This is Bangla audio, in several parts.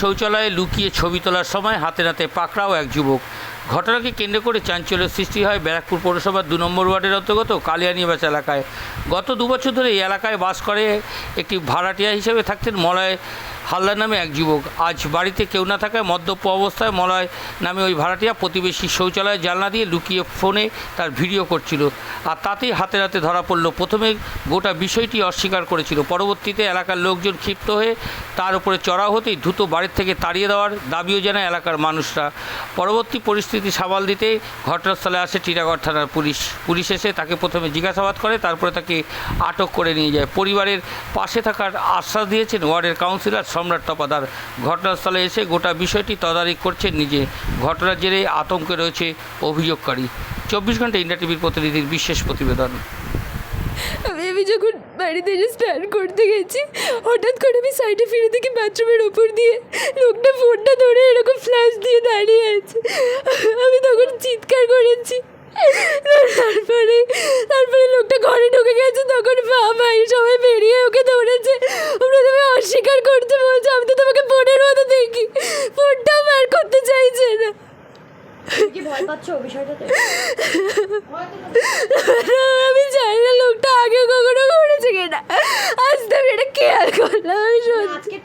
শৌচালয়ে লুকিয়ে ছবি তোলার সময় হাতে নাতে পাকড়াও এক যুবক। ঘটনাকে কেন্দ্র করে চাঞ্চল্যের সৃষ্টি হয় ব্যারাকপুর পৌরসভার দু নম্বর ওয়ার্ডের অন্তর্গত কালিয়ানিবাস এলাকায়। গত দুবছর ধরে এই এলাকায় বাস করে একটি ভাড়াটিয়া হিসেবে থাকতেন মলয় হালদার নামে এক যুবক। আজ বাড়িতে কেউ না থাকায় মদ্যপ অবস্থায় মলয় নামে ওই ভাড়াটিয়া প্রতিবেশী শৌচালয়ে জানলা দিয়ে লুকিয়ে ফোনে তার ভিডিও করছিল আর তাতেই হাতে হাতে ধরা পড়ল। প্রথমে গোটা বিষয়টি অস্বীকার করেছিল। পরবর্তীতে এলাকার লোকজন ক্ষিপ্ত হয়ে তার উপরে চড়াও হতেই দ্রুত বাড়ির থেকে তাড়িয়ে দেওয়ার দাবিও জানায় এলাকার মানুষরা। পরবর্তী পরিস্থিতি সামাল দিতে ঘটনাস্থলে আসে টিরাগড় থানার পুলিশ। পুলিশ এসে তাকে প্রথমে জিজ্ঞাসাবাদ করে, তারপরে তাকে আটক করে নিয়ে যায়। পরিবারের পাশে থাকার আশ্বাস দিয়েছেন ওয়ার্ডের কাউন্সিলর সম্রাট তপাদার। ঘটনাস্থলে এসে গোটা বিষয়টি তদারকি করছেন নিজে। ঘটনার জেরে আতঙ্কে রয়েছে অভিযোগকারী। চব্বিশ ঘণ্টা ইন্ডিয়া টিভির প্রতিনিধির বিশেষ প্রতিবেদন। আমি যখন বাড়িতে এসে স্নান করতে গেছি, হঠাৎ করে আমি সাইডে ফিরে দেখি বাথরুমের ওপর দিয়ে লোকটা ফোনটা ধরে এরকম ফ্ল্যাশ দিয়ে দাঁড়িয়ে আছে। আমি তখন চিৎকার করেছি। তারপরে তারপরে লোকটা ঘরে ঢুকে গেছে, তখন ভাই সবাই বেরিয়ে ওকে ধরেছে। প্রথমে অস্বীকার করতে বলছে, আমি তো তোমাকে ফোনের মতো দেখি। ফোনটাও বার করতে চাইছে না। ভয় পাচ্ছ বিষয়টাতে? করলাম আমি সত্যি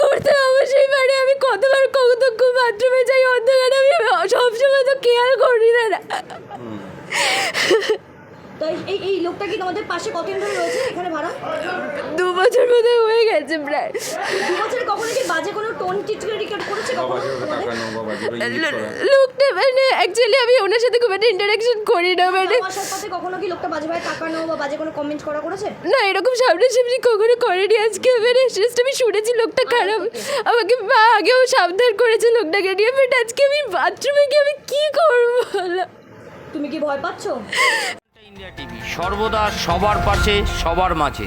করতে অবশ্যই পারে। আমি কতবার কতক্ষ বাথরুমে যাই অন্ধকারে আমি সবসময় তো খেয়াল করি না। এই- এই লোকটা কি তোমাদের পাশে কতদিন ধরে রয়েছে এখানে ভাড়া? দু বছর বোধ হয়ে গেছে প্রায়। দু বছরে কখনো কি বাজে কোনো টোন কখনো তোমাদের লো- লোকটা মানে অ্যাকচুয়ালি আমি ওনার সাথে খুব একটা ইন্টারাকশন করি না মানে কখনো কি লোকটা বাজে ভাবে তাকানো বা বাজে কোনো কমেন্ট করা করেছে? না এরকম সামনাসামনি কখনো করেনি আজকে মানে জাস্ট আমি শুনেছি লোকটা খারাপ। আমাকে মা আগেও সাবধান করেছে লোকটাকে নিয়ে বাট আজকে আমি বাথরুমে গিয়ে আমি কী করব তুমি কি ভয় পাচ্ছ? ইন্ডিয়া টিভি সর্বদা সবার পাশে সবার মাঝে।